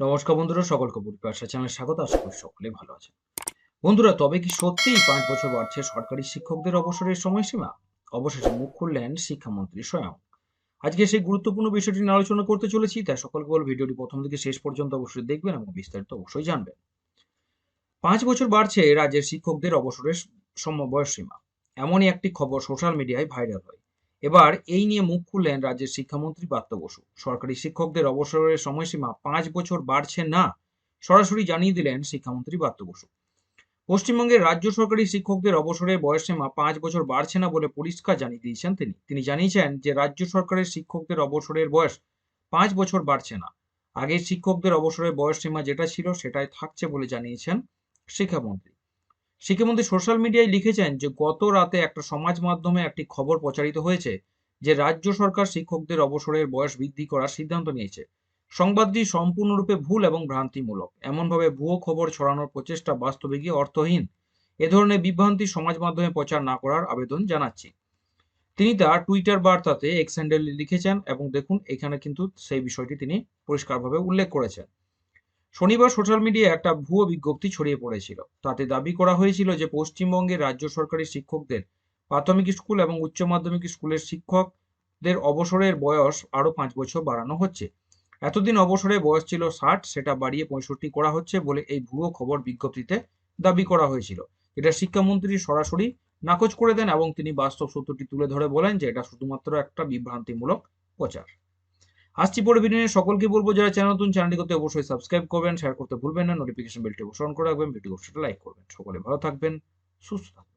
নমস্কার বন্ধুরা, সকলকে পরিপাশা চ্যানেলে স্বাগত। আশা করি সকলে ভালো আছেন। বন্ধুরা, তবে কি সত্যিই পাঁচ বছর বাড়ছে সরকারি শিক্ষকদের অবসরের সময়সীমা? অবশেষে মুখ খুললেন শিক্ষামন্ত্রী স্বয়ং। আজকে সেই গুরুত্বপূর্ণ বিষয়টি নিয়ে আলোচনা করতে চলেছি, তাই সকলকে বল ভিডিওটি প্রথম থেকে শেষ পর্যন্ত অবশ্যই দেখবেন এবং বিস্তারিত অবশ্যই জানবেন। পাঁচ বছর বাড়ছে রাজ্যের শিক্ষকদের অবসরের সম বয়সসীমা। এমনই একটি খবর সোশ্যাল মিডিয়ায় ভাইরাল হয়। এবার এই নিয়ে মুখ খুললেন রাজ্যের শিক্ষামন্ত্রী পার্থ বসু। সরকারি শিক্ষকদের অবসরের সময়সীমা পাঁচ বছর বাড়ছে না, সরাসরি জানিয়ে দিলেন শিক্ষামন্ত্রী পার্থ বসু। পশ্চিমবঙ্গের রাজ্য সরকারি শিক্ষকদের অবসরের বয়সসীমা পাঁচ বছর বাড়ছে না বলে পরিষ্কার জানিয়ে দিয়েছেন তিনি। তিনি জানিয়েছেন যে, রাজ্য সরকারের শিক্ষকদের অবসরের বয়স পাঁচ বছর বাড়ছে না। আগের শিক্ষকদের অবসরের বয়সসীমা যেটা ছিল সেটাই থাকছে বলে জানিয়েছেন শিক্ষামন্ত্রী। শিক্ষামন্ত্রী সোশ্যাল মিডিয়ায় লিখেছেন যে, গত রাতে একটা সমাজ মাধ্যমে একটি খবর প্রচারিত হয়েছে যে, রাজ্য সরকার শিক্ষকদের অবসরের বয়স বৃদ্ধি করার সিদ্ধান্ত নিয়েছে। সংবাদটি সম্পূর্ণরূপে ভুল এবং ভ্রান্তিমূলক। এমনভাবে ভুয়ো খবর ছড়ানোর প্রচেষ্টা বাস্তবে গিয়ে অর্থহীন। এ ধরনের বিভ্রান্তি সমাজ মাধ্যমে প্রচার না করার আবেদন জানাচ্ছি। তিনি তার টুইটার বার্তাতে এক্স হ্যান্ডেলে লিখেছেন এবং দেখুন, এখানে কিন্তু সেই বিষয়টি তিনি পরিষ্কারভাবে উল্লেখ করেছেন। শনিবার সোশ্যাল মিডিয়ায় একটা ভুয়ো বিজ্ঞপ্তি ছড়িয়ে পড়েছিল। তাতে দাবি করা হয়েছিল যে, পশ্চিমবঙ্গের রাজ্য সরকারি শিক্ষকদের, প্রাথমিক স্কুল এবং উচ্চ মাধ্যমিক স্কুলের শিক্ষকদের অবসরের বয়স আরও পাঁচ বছর বাড়ানো হচ্ছে। এতদিন অবসরের বয়স ছিল ষাট, সেটা বাড়িয়ে পঁয়ষট্টি করা হচ্ছে বলে এই ভুয়ো খবর বিজ্ঞপ্তিতে দাবি করা হয়েছিল। এটা শিক্ষামন্ত্রী সরাসরি নাকচ করে দেন এবং তিনি বাস্তব সত্যটি তুলে ধরে বলেন যে, এটা শুধুমাত্র একটা বিভ্রান্তিমূলক প্রচার। আসছি পরে ভিডিও সকলকে বলব, যারা চ্যানেল নতুন চ্যানেলটি করতে অবশ্যই সাবস্ক্রাইব করবেন শেয়ার করতে ভুলবেন না নোটিফিকেশন বেলটি অন করে রাখবেন ভিডিও অবশ্যই লাইক করবেন। সকলে ভালো থাকবেন, সুস্থ থাকবেন।